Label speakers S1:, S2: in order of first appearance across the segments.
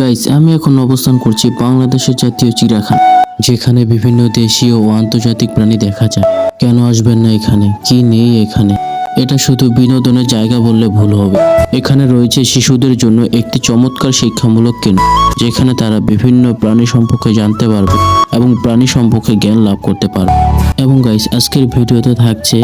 S1: Guys আমি এখন অবস্থান করছি বাংলাদেশের জাতীয় চিড়িয়াখানা, যেখানে বিভিন্ন দেশীয় ও আন্তর্জাতিক প্রাণী দেখা যায়। কেন আসবেন না এখানে? কি নেই এখানে? এটা শুধু বিনোদনের জায়গা বললে ভুল হবে। এখানে রয়েছে শিশুদের জন্য একটি চমৎকার শিক্ষামূলক কেন্দ্র, যেখানে তারা বিভিন্ন প্রাণী সম্পর্কে জানতে পারবে এবং প্রাণী সম্পর্কে জ্ঞান লাভ করতে পারবে। এবং গাইস আজকের ভিডিওতে থাকছে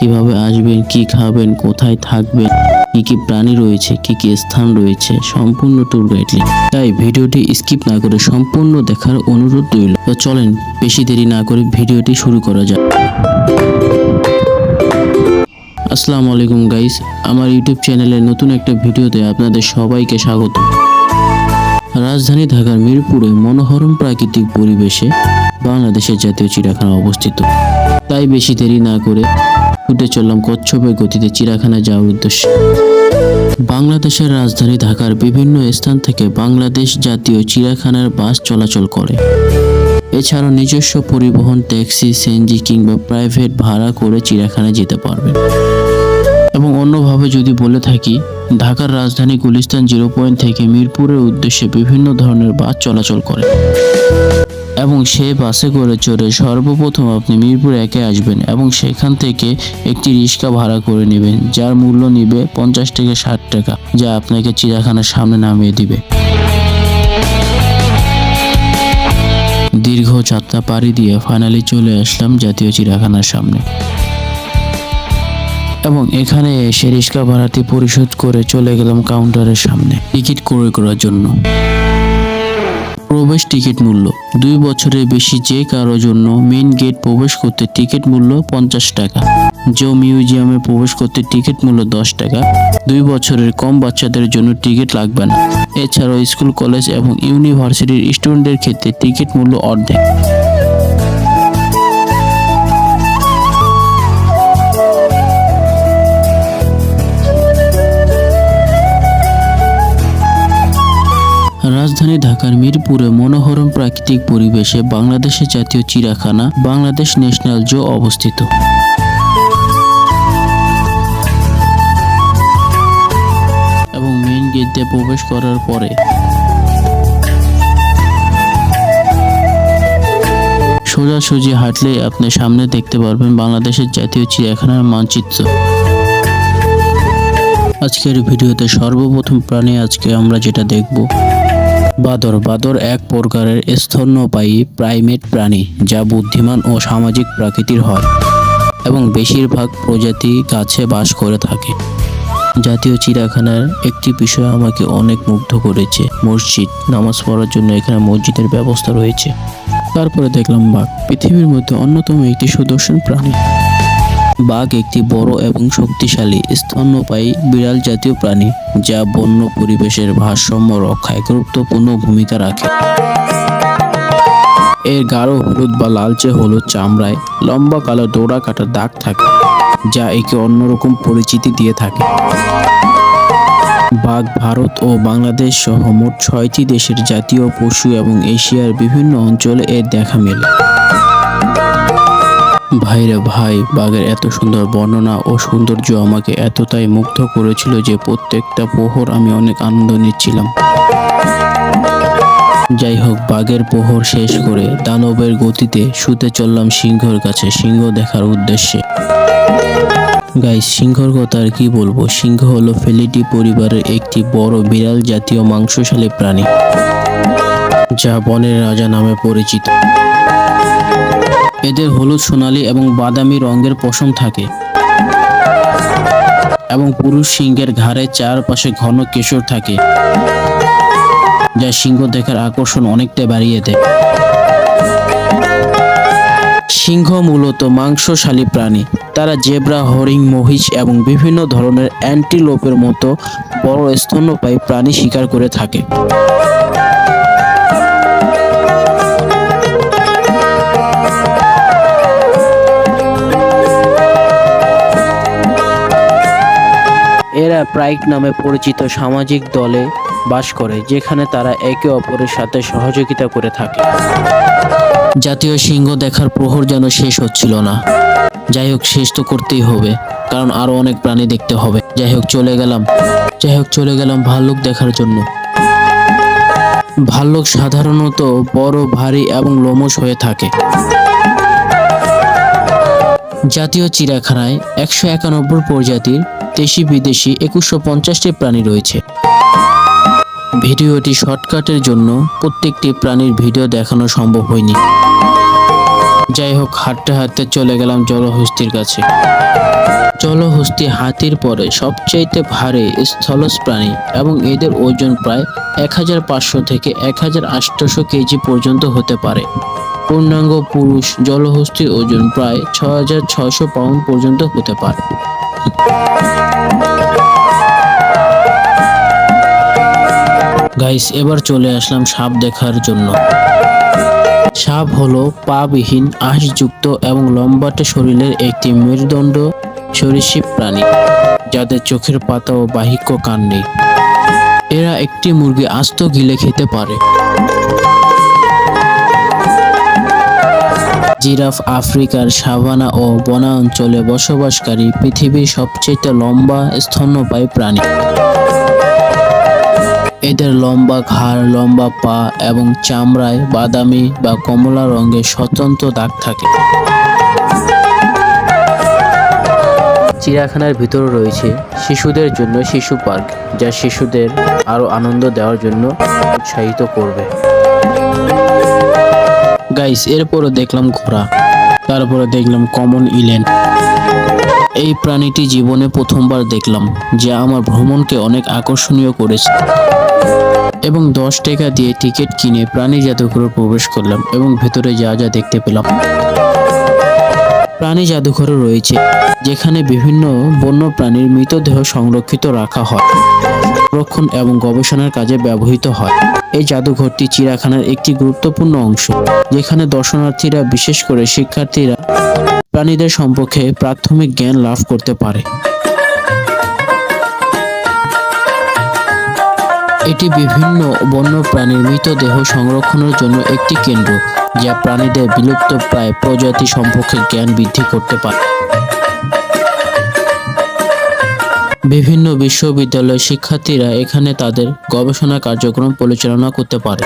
S1: কীভাবে আসবেন, কি খাবেন, কোথায় থাকবেন কি কি প্রাণী রয়েছে, কি কি স্থান রয়েছে, সম্পূর্ণ ট্যুর গাইড তাই ভিডিওটি স্কিপ না করে সম্পূর্ণ দেখার অনুরোধ রইল। তো চলেন, বেশি দেরি না করে ভিডিওটি শুরু করা যাক। আসসালামু আলাইকুম গাইস আমার ইউটিউব চ্যানেলে নতুন একটা ভিডিওতে আপনাদের সবাইকে স্বাগত। রাজধানী ঢাকার মিরপুরে মনোহরম প্রাকৃতিক পরিবেশে বাংলাদেশের জাতীয় চিড়িয়াখানা অবস্থিত। তাই বেশি দেরি না করে ছুটে চললাম কচ্ছপের গতিতে চিড়িয়াখানা যাওয়ার উদ্দেশ্যে। বাংলাদেশের রাজধানী ঢাকার বিভিন্ন স্থান থেকে বাংলাদেশ জাতীয় চিড়িয়াখানার বাস চলাচল করে। এছাড়াও নিজস্ব পরিবহন, ট্যাক্সি, সেনজি কিংবা প্রাইভেট ভাড়া করে চিড়িয়াখানায় যেতে পারবেন। এবং অন্যভাবে যদি বলে থাকি, ঢাকার রাজধানী গুলিস্তান জিরো পয়েন্ট থেকে মিরপুরের উদ্দেশ্যে বিভিন্ন ধরনের বাস চলাচল করে। এবং সেই বাসে করে চড়ে সর্বপ্রথম আপনি মিরপুর একে আসবেন এবং সেখান থেকে একটি রিক্সা ভাড়া করে নেবেন, যার মূল্য নিবে পঞ্চাশ থেকে ষাট টাকা, যা আপনাকে চিড়িয়াখানার সামনে নামিয়ে দিবে। দীর্ঘ যাত্রা পাড়ি দিয়ে ফাইনালি চলে আসলাম জাতীয় চিড়িয়াখানার সামনে। এবং এখানে এসে রিক্সা ভাড়াটি পরিশোধ করে চলে গেলাম কাউন্টারের সামনে, টিকিট ক্রয় করার জন্য। প্রবেশ টিকিট মূল্য। দুই বছরের বেশি যে কারোর জন্য মেইন গেট প্রবেশ করতে টিকিট মূল্য পঞ্চাশ টাকা। জো মিউজিয়ামে প্রবেশ করতে টিকিট মূল্য দশ টাকা। দুই বছরের কম বাচ্চাদের জন্য টিকিট লাগবে না। এছাড়াও স্কুল, কলেজ এবং ইউনিভার্সিটির স্টুডেন্টদের ক্ষেত্রে টিকিট মূল্য অর্ধেক। রাজধানী ঢাকার মিরপুরে মনোহরম প্রাকৃতিক পরিবেশে বাংলাদেশের জাতীয় চিড়িয়াখানা, বাংলাদেশ ন্যাশনাল জো অবস্থিত। এবং মেইন গেট দিয়ে প্রবেশ করার পরে সোজাসুজি হাঁটলে আপনি সামনে দেখতে পারবেন বাংলাদেশের জাতীয় চিড়িয়াখানার মানচিত্র। আজকের ভিডিওতে সর্বপ্রথম প্রাণী আজকে আমরা যেটা দেখব বাদর। বাদর এক প্রকারের স্তন্যপায়ী প্রাইমেট প্রাণী যা বুদ্ধিমান ও সামাজিক প্রকৃতির হয় এবং বেশিরভাগ প্রজাতি গাছে বাস করে থাকে। জাতীয় চিড়িয়াখানার একটি বিষয় আমাকে অনেক মুগ্ধ করেছে, মসজিদ। নামাজ পড়ার জন্য এখানে মসজিদের ব্যবস্থা রয়েছে। তারপরে দেখলাম বাঘ। পৃথিবীর মধ্যে অন্যতম একটি সুদর্শন প্রাণী। বাঘ একটি বড় এবং শক্তিশালী, স্তন্যপায়ী বিড়াল জাতীয় প্রাণী, যা বন্য পরিবেশের ভারসাম্য রক্ষায় গুরুত্বপূর্ণ ভূমিকা রাখে। এর গাঢ় হলুদ বা লালচে হলুদ চামড়ায় লম্বা কালো ডোরা কাটা দাগ থাকে, যা একে অন্যরকম পরিচিতি দিয়ে থাকে। বাঘ ভারত ও বাংলাদেশ সহ মোট ছয়টি দেশের জাতীয় পশু এবং এশিয়ার বিভিন্ন অঞ্চলে এর দেখা মেলে। ভাইরে ভাই, বাঘের এত সুন্দর বর্ণনা ও সৌন্দর্য আমাকে এতটাই মুগ্ধ করেছিল যে প্রত্যেকটা প্রহর আমি অনেক আনন্দ নিচ্ছিলাম। যাই হোক, বাঘের প্রহর শেষ করে দানবের গতিতে শুতে চললাম সিংহর কাছে, সিংহ দেখার উদ্দেশ্যে। গাইস, সিংহর কথা আর কি বলব? সিংহ হলো ফেলিটি পরিবারের একটি বড় বিড়াল জাতীয় মাংসশালী প্রাণী, যা বনের রাজা নামে পরিচিত। এদের হলুদ সোনালী এবং বাদামি রঙের পশম থাকে এবং পুরুষ সিংহের ঘাড়ে চারপাশে ঘন কেশর থাকে, যা সিংহ দেখার আকর্ষণ অনেকটা বাড়িয়ে দেয়। সিংহ মূলত মাংসশালী প্রাণী। তারা জেব্রা হরিং মহিষ এবং বিভিন্ন ধরনের অ্যান্টিলোপের মতো বড় স্তন্যপায়ী প্রাণী শিকার করে থাকে। প্রাইক নামে পরিচিত সামাজিক দলে বাস করে, যেখানে তারা একে অপরের সাথে সহযোগিতা করে থাকে। জাতীয় সিংহ দেখার প্রহর যেন শেষ হচ্ছিল না। যাই হোক, শেষ তো করতেই হবে, কারণ আরও অনেক প্রাণী দেখতে হবে। যাই হোক, চলে গেলাম। যাই হোক, চলে গেলাম ভাল্লুক দেখার জন্য। ভাল্লুক সাধারণত বড়, ভারী এবং লোমশ হয়ে থাকে। জাতীয় চিড়িয়াখানায় একশো একানব্বই প্রজাতির দেশি বিদেশি একুশশো পঞ্চাশটি প্রাণী রয়েছে। ভিডিওটি শর্টকাটের জন্য প্রত্যেকটি প্রাণীর ভিডিও দেখানো সম্ভব হয়নি। যাই হোক, হাঁটতে হাঁটতে চলে গেলাম জলহস্তির কাছে। জলহস্তি হাতির পরে সবচাইতে ভারী স্থলজ প্রাণী এবং এদের ওজন প্রায় এক হাজার পাঁচশো থেকে এক কেজি পর্যন্ত হতে পারে। পূর্ণাঙ্গ পুরুষ জলহস্তির ওজন প্রায় ছ হাজার ছয়শো পাউন্ড পর্যন্ত হতে পারে। গাইস এবার চলে আসলাম সাপ দেখার জন্য। সাপ হলো পাবিহীন আঁশযুক্ত এবং লম্বাটে শরীরের একটি মেরুদণ্ড সরীসৃপ প্রাণী, যাদের চোখের পাতা ও বাহিক্য কান নেই এরা একটি মুরগি আস্ত গিলে খেতে পারে। জিরাফ আফ্রিকার সাভানা ও বনা অঞ্চলে বসবাসকারী পৃথিবীর সবচেয়ে লম্বা স্তন্যপায়ী প্রাণী। এদের লম্বা ঘাড়, লম্বা পা এবং চামড়ায় বাদামি বা কমলা রঙের স্বতন্ত্র দাগ থাকে। চিড়িয়াখানার ভিতরে রয়েছে শিশুদের জন্য শিশু পার্ক, যা শিশুদের আরও আনন্দ দেওয়ার জন্য উৎসাহিত করবে। গাইস এরপরে দেখলাম ঘোড়া তারপরে দেখলাম কমন ইলেন এই প্রাণীটি জীবনে প্রথমবার দেখলাম, যা আমার ভ্রমণকে অনেক আকর্ষণীয় করেছে। এবং দশ টাকা দিয়ে টিকিট কিনে প্রাণী জাদুঘরে প্রবেশ করলাম এবং ভেতরে যা যা দেখতে পেলাম। প্রাণী জাদুঘরও রয়েছে, যেখানে বিভিন্ন বন্য প্রাণীর মৃতদেহ সংরক্ষিত রাখা হয়। সংরক্ষণ এবং গবেষণার কাজে ব্যবহৃত হয়। এই জাদুঘরটি চিড়িয়াখানার একটি গুরুত্বপূর্ণ অংশ, যেখানে দর্শনার্থীরা, বিশেষ করে শিক্ষার্থীরা, প্রাণীদের সম্পর্কে প্রাথমিক জ্ঞান লাভ করতে পারে। এটি বিভিন্ন বন্য প্রাণীর মৃতদেহ সংরক্ষণের জন্য একটি কেন্দ্র, যা প্রাণীদের বিলুপ্ত প্রায় প্রজাতি সম্পর্কে জ্ঞান বৃদ্ধি করতে পারে। বিভিন্ন বিশ্ববিদ্যালয়ের শিক্ষার্থীরা এখানে তাদের গবেষণা কার্যক্রম পরিচালনা করতে পারে।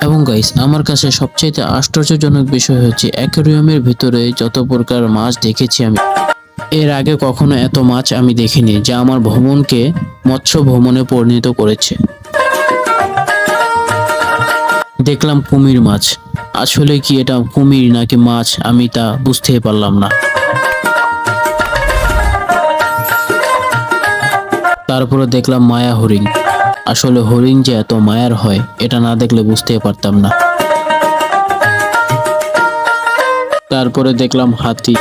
S1: এবং গাইস আমার কাছে সবচেয়ে আশ্চর্যজনক বিষয় হচ্ছে, অ্যাকোরিয়ামের ভিতরে যত প্রকার মাছ দেখেছি আমি, এর আগে কখনো এত মাছ আমি দেখিনি, যা আমার ভ্রমণকে, মৎস্য ভ্রমণে পরিণত করেছে। দেখলাম কুমির মাছ। আসলে কি এটা কুমির নাকি মাছ? আমি তা বুঝতেই পারলাম না। তারপরে দেখলাম মায়া হরিণ। আসলে হরিণ যে এত মায়ার হয়, এটা না দেখলে বুঝতেই পারতাম না। তারপরে দেখলাম হাতি।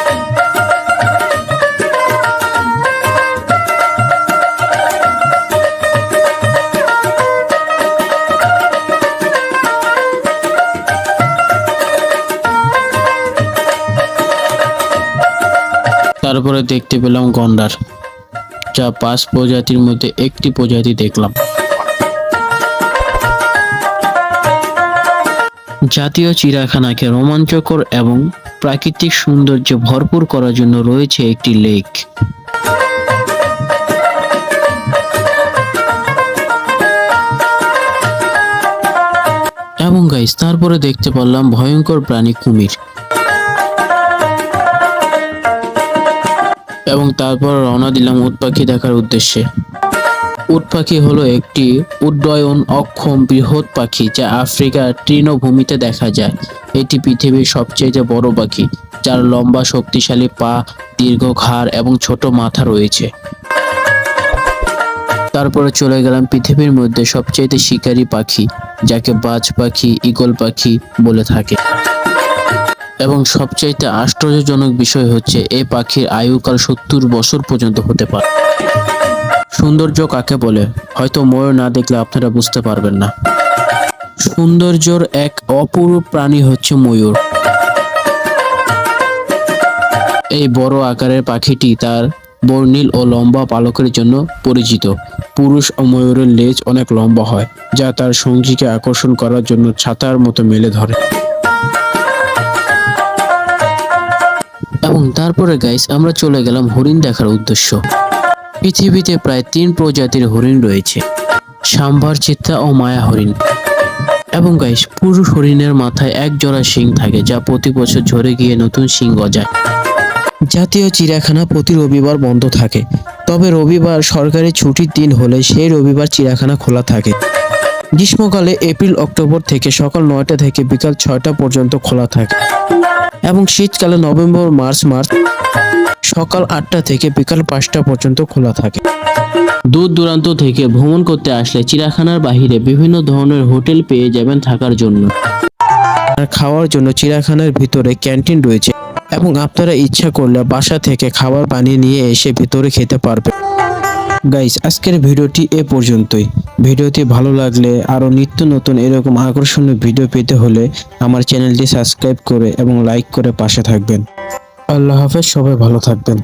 S1: তারপরে দেখতে পেলাম গন্ডার। যা পাঁচ প্রজাতির মধ্যে একটি প্রজাতি দেখলাম। জাতীয় চিড়িয়াখানাকে রোমাঞ্চকর এবং প্রাকৃতিক সৌন্দর্য ভরপুর করার জন্য রয়েছে একটি লেক। এবং গাইস, তারপরে দেখতে পারলাম ভয়ঙ্কর প্রাণী কুমির। এবং তারপর রওনা দিলাম উট পাখি দেখার উদ্দেশ্যে। উট পাখি হলো একটি উড্ডয়ন অক্ষম বৃহৎ পাখি যা আফ্রিকার তৃণভূমিতে দেখা যায়। এটি পৃথিবীর সবচেয়ে বড় পাখি, যার লম্বা, শক্তিশালী পা, দীর্ঘ ঘাড় এবং ছোট মাথা রয়েছে। তারপরে চলে গেলাম পৃথিবীর মধ্যে সবচেয়ে শিকারী পাখি, যাকে বাজ পাখি, ঈগল পাখি বলে থাকে। এবং সবচাইতে আশ্চর্যজনক বিষয় হচ্ছে এই পাখির আয়ুকাল সত্তর বছর পর্যন্ত হতে পারে। সৌন্দর্য কাকে বলে? হয়তো ময়ূর না দেখলে আপনারা বুঝতে পারবেন না। সৌন্দর্যর এক অপরূপ প্রাণী হচ্ছে ময়ূর। এই বড় আকারের পাখিটি তার বর্ণিল ও লম্বা পালকের জন্য পরিচিত। পুরুষ ও ময়ূরের লেজ অনেক লম্বা হয়, যা তার সঙ্গীকে আকর্ষণ করার জন্য ছাতার মতো মেলে ধরে। তারপরে গাইস আমরা চলে গেলাম হরিণ দেখার উদ্দেশ্য। পৃথিবীতে প্রায় তিন প্রজাতির হরিণ রয়েছে, সাম্বার, চিত্রা ও মায়া হরিণ। এবং গাইস পুরুষ হরিণের মাথায় এক জোড়া শিং থাকে যা প্রতি বছর ঝরে গিয়ে নতুন শিং গজায়। জাতীয় চিড়িয়াখানা প্রতি রবিবার বন্ধ থাকে, তবে রবিবার সরকারি ছুটির দিন হলে সেই রবিবার চিড়িয়াখানা খোলা থাকে। গ্রীষ্মকালে এপ্রিল, অক্টোবর থেকে সকাল নয়টা থেকে বিকাল ছয়টা পর্যন্ত খোলা থাকে। এবং শীতকালে নভেম্বর, মার্চ মার্চ সকাল আটটা থেকে বিকাল পাঁচটা পর্যন্ত খোলা থাকে। দূর দূরান্ত থেকে ভ্রমণ করতে আসলে চিড়িয়াখানার বাহিরে বিভিন্ন ধরনের হোটেল পেয়ে যাবেন থাকার জন্য। আর খাওয়ার জন্য চিড়াখানার ভিতরে ক্যান্টিন রয়েছে এবং আপনারা ইচ্ছা করলে বাসা থেকে খাবার বানিয়ে নিয়ে এসে ভিতরে খেতে পারবেন। গাইস আজকের ভিডিওটি এ পর্যন্তই। ভিডিওটি ভালো লাগলে আরও নিত্য নতুন এরকম আকর্ষণীয় ভিডিও পেতে হলে আমার চ্যানেলটি সাবস্ক্রাইব করে এবং লাইক করে পাশে থাকবেন। আল্লাহ হাফেজ, সবাই ভালো থাকবেন।